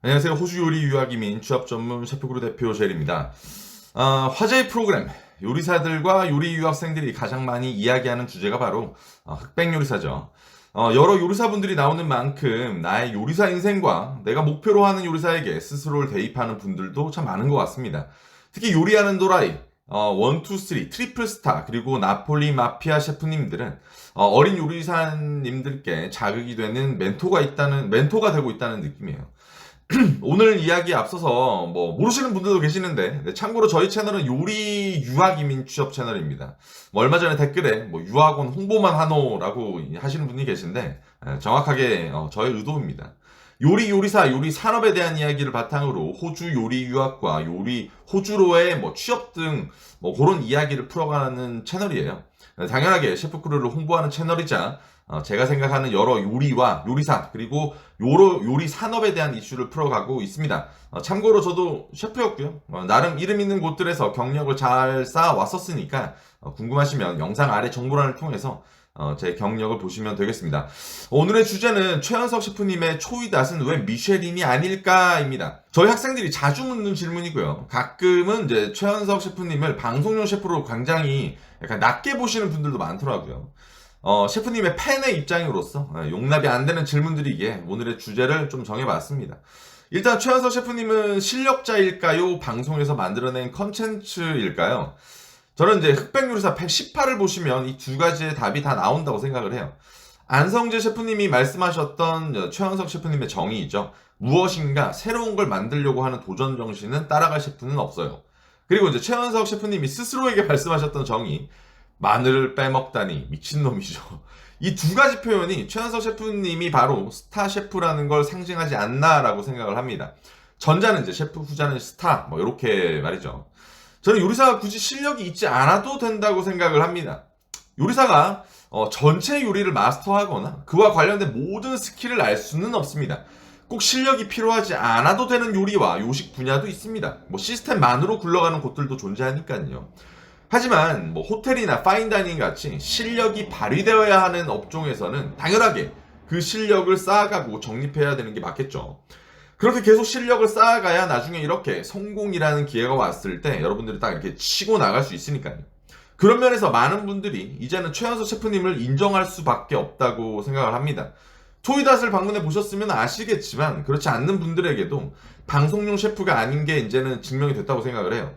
안녕하세요. 호주 요리 유학이민 취업 전문 셰프그룹 대표 젤입니다. 아, 화제의 프로그램 요리사들과 요리 유학생들이 가장 많이 이야기하는 주제가 바로 어, 흑백 요리사죠. 어, 여러 요리사분들이 나오는 만큼 나의 요리사 인생과 내가 목표로 하는 요리사에게 스스로를 대입하는 분들도 참 많은 것 같습니다. 특히 요리하는 도라이, 어, 원, 투, 쓰리, 트리플 스타, 그리고 나폴리 마피아 셰프님들은 어, 어린 요리사님들께 자극이 되는 멘토가 있다는, 멘토가 되고 있다는 느낌이에요. 오늘 이야기에 앞서서 뭐 모르시는 분들도 계시는데 네, 참고로 저희 채널은 요리 유학 이민 취업 채널입니다. 뭐 얼마 전에 댓글에 뭐 유학원 홍보만 하노라고 하시는 분이 계신데 에, 정확하게 어, 저의 의도입니다. 요리 요리사 요리 산업에 대한 이야기를 바탕으로 호주 요리 유학과 요리 호주로의 뭐 취업 등 뭐 그런 이야기를 풀어가는 채널이에요. 네, 당연하게 셰프 크루를 홍보하는 채널이자 어, 제가 생각하는 여러 요리와 요리사 그리고 요로 요리 산업에 대한 이슈를 풀어가고 있습니다. 어, 참고로 저도 셰프였고요. 어, 나름 이름 있는 곳들에서 경력을 잘 쌓아 왔었으니까 어, 궁금하시면 영상 아래 정보란을 통해서 어, 제 경력을 보시면 되겠습니다. 오늘의 주제는 최현석 셰프님의 초이닷은 왜 미쉐린이 아닐까입니다. 저희 학생들이 자주 묻는 질문이고요. 가끔은 이제 최현석 셰프님을 방송용 셰프로 굉장히 약간 낮게 보시는 분들도 많더라고요. 어, 셰프님의 팬의 입장으로서 어, 용납이 안 되는 질문들이기에 오늘의 주제를 좀 정해봤습니다. 일단 최현석 셰프님은 실력자일까요? 방송에서 만들어낸 컨텐츠일까요? 저는 이제 흑백 요리사 118을 보시면 이 두 가지의 답이 다 나온다고 생각을 해요. 안성재 셰프님이 말씀하셨던 최현석 셰프님의 정의이죠. 무엇인가 새로운 걸 만들려고 하는 도전 정신은 따라갈 셰프는 없어요. 그리고 이제 최현석 셰프님이 스스로에게 말씀하셨던 정의, 마늘을 빼먹다니 미친놈이죠. 이 두 가지 표현이 최현석 셰프님이 바로 스타 셰프라는 걸 상징하지 않나라고 생각을 합니다. 전자는 이제 셰프, 후자는 스타, 뭐 이렇게 말이죠. 저는 요리사가 굳이 실력이 있지 않아도 된다고 생각을 합니다. 요리사가 어, 전체 요리를 마스터하거나 그와 관련된 모든 스킬을 알 수는 없습니다. 꼭 실력이 필요하지 않아도 되는 요리와 요식 분야도 있습니다. 뭐 시스템만으로 굴러가는 곳들도 존재하니까요. 하지만 뭐 호텔이나 파인다이닝 같이 실력이 발휘되어야 하는 업종에서는 당연하게 그 실력을 쌓아가고 정립해야 되는 게 맞겠죠. 그렇게 계속 실력을 쌓아가야 나중에 이렇게 성공이라는 기회가 왔을 때 여러분들이 딱 이렇게 치고 나갈 수 있으니까요. 그런 면에서 많은 분들이 이제는 최연소 셰프님을 인정할 수밖에 없다고 생각을 합니다. 토이닷을 방문해 보셨으면 아시겠지만 그렇지 않는 분들에게도 방송용 셰프가 아닌 게 이제는 증명이 됐다고 생각을 해요.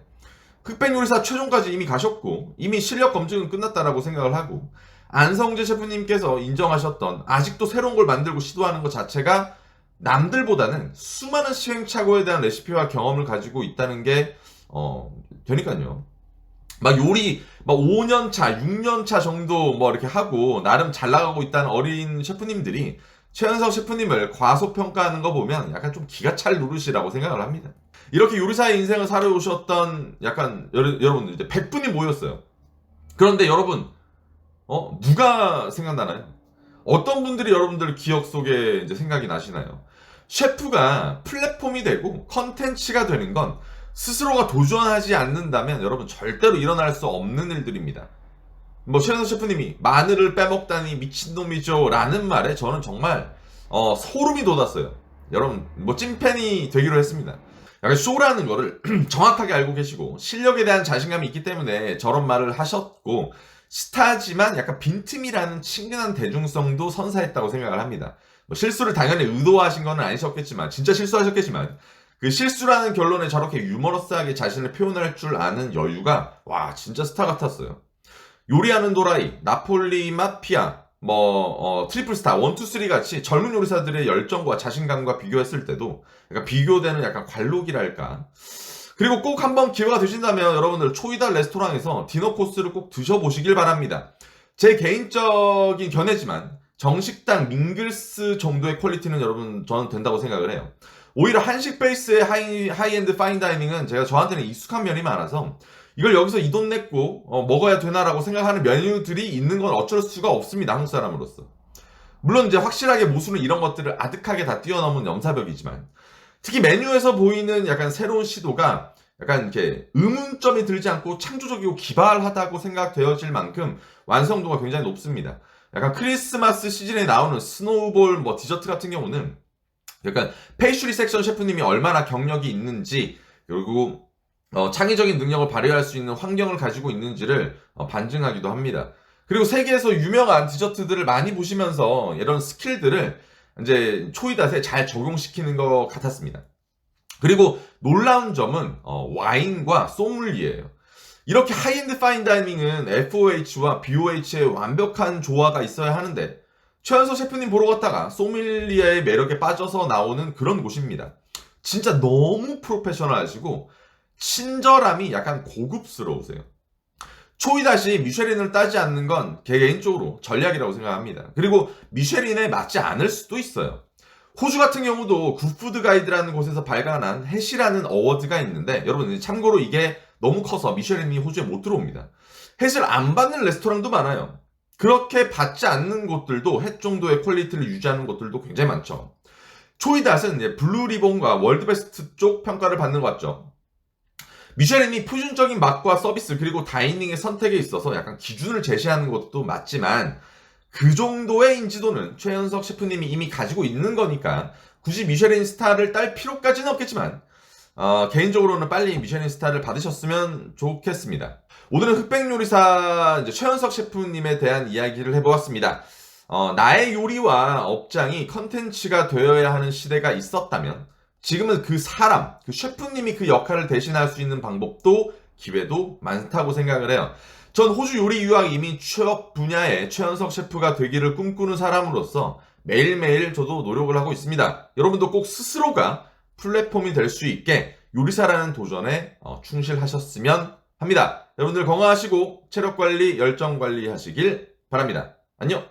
흑백 요리사 최종까지 이미 가셨고 이미 실력 검증은 끝났다라고 생각을 하고 안성재 셰프님께서 인정하셨던 아직도 새로운 걸 만들고 시도하는 것 자체가 남들보다는 수많은 시행착오에 대한 레시피와 경험을 가지고 있다는 게 어, 되니까요. 막 요리 막 5년 차, 6년 차 정도 뭐 이렇게 하고 나름 잘 나가고 있다는 어린 셰프님들이 최현석 셰프님을 과소평가하는 거 보면 약간 좀 기가 찰 노릇이라고 생각을 합니다. 이렇게 요리사의 인생을 살아오셨던 약간 여러, 여러분들 이제 100분이 모였어요. 그런데 여러분 어 누가 생각나나요? 어떤 분들이 여러분들 기억 속에 이제 생각이 나시나요? 셰프가 플랫폼이 되고 컨텐츠가 되는 건 스스로가 도전하지 않는다면 여러분 절대로 일어날 수 없는 일들입니다. 뭐 최현석 셰프님이 마늘을 빼먹다니 미친놈이죠 라는 말에 저는 정말 어, 소름이 돋았어요. 여러분 뭐 찐팬이 되기로 했습니다. 약간 쇼라는 거를 정확하게 알고 계시고 실력에 대한 자신감이 있기 때문에 저런 말을 하셨고 스타지만 약간 빈틈이라는 친근한 대중성도 선사했다고 생각을 합니다. 뭐 실수를 당연히 의도하신 건 아니셨겠지만 진짜 실수하셨겠지만 그 실수라는 결론에 저렇게 유머러스하게 자신을 표현할 줄 아는 여유가 와 진짜 스타 같았어요. 요리하는 도라이, 나폴리 마피아, 뭐 어, 트리플 스타, 원투 쓰리 같이 젊은 요리사들의 열정과 자신감과 비교했을 때도 약간 비교되는 약간 관록이랄까. 그리고 꼭 한번 기회가 되신다면 여러분들 초이달 레스토랑에서 디너 코스를 꼭 드셔보시길 바랍니다. 제 개인적인 견해지만 정식당 밍글스 정도의 퀄리티는 여러분 저는 된다고 생각을 해요. 오히려 한식 베이스의 하이, 하이엔드 파인다이닝은 제가 저한테는 익숙한 면이 많아서 이걸 여기서 이 돈 냈고 어, 먹어야 되나라고 생각하는 메뉴들이 있는 건 어쩔 수가 없습니다. 한국 사람으로서. 물론 이제 확실하게 모수는 이런 것들을 아득하게 다 뛰어넘은 염사벽이지만 특히 메뉴에서 보이는 약간 새로운 시도가 약간 이렇게 의문점이 들지 않고 창조적이고 기발하다고 생각되어질 만큼 완성도가 굉장히 높습니다. 약간 크리스마스 시즌에 나오는 스노우볼 뭐 디저트 같은 경우는 약간 페이슈리 섹션 셰프님이 얼마나 경력이 있는지 그리고 어, 창의적인 능력을 발휘할 수 있는 환경을 가지고 있는지를 어, 반증하기도 합니다. 그리고 세계에서 유명한 디저트들을 많이 보시면서 이런 스킬들을 이제 초이닷에 잘 적용시키는 것 같았습니다. 그리고 놀라운 점은 어, 와인과 소믈리에예요. 이렇게 하이엔드 파인 다이닝은 FOH와 BOH의 완벽한 조화가 있어야 하는데 최연소 셰프님 보러 갔다가 소믈리에의 매력에 빠져서 나오는 그런 곳입니다. 진짜 너무 프로페셔널하시고 친절함이 약간 고급스러우세요. 초이 다시 미쉐린을 따지 않는 건 개인적으로 전략이라고 생각합니다. 그리고 미쉐린에 맞지 않을 수도 있어요. 호주 같은 경우도 굿푸드 가이드라는 곳에서 발간한 햇이라는 어워드가 있는데 여러분 참고로 이게 너무 커서 미쉐린이 호주에 못 들어옵니다. 햇을 안 받는 레스토랑도 많아요. 그렇게 받지 않는 곳들도 햇 정도의 퀄리티를 유지하는 곳들도 굉장히 많죠. 초이닷은 이제 블루리본과 월드베스트 쪽 평가를 받는 것 같죠. 미쉐린이 표준적인 맛과 서비스 그리고 다이닝의 선택에 있어서 약간 기준을 제시하는 것도 맞지만 그 정도의 인지도는 최현석 셰프님이 이미 가지고 있는 거니까 굳이 미쉐린 스타를 딸 필요까지는 없겠지만 어, 개인적으로는 빨리 미쉐린 스타를 받으셨으면 좋겠습니다. 오늘은 흑백 요리사 최현석 셰프님에 대한 이야기를 해보았습니다. 어, 나의 요리와 업장이 컨텐츠가 되어야 하는 시대가 있었다면 지금은 그 사람, 그 셰프님이 그 역할을 대신할 수 있는 방법도 기회도 많다고 생각을 해요. 전 호주 요리 유학 이민 취업 분야의 최현석 셰프가 되기를 꿈꾸는 사람으로서 매일매일 저도 노력을 하고 있습니다. 여러분도 꼭 스스로가 플랫폼이 될 수 있게 요리사라는 도전에 어, 충실하셨으면 합니다. 여러분들 건강하시고 체력 관리, 열정 관리 하시길 바랍니다. 안녕!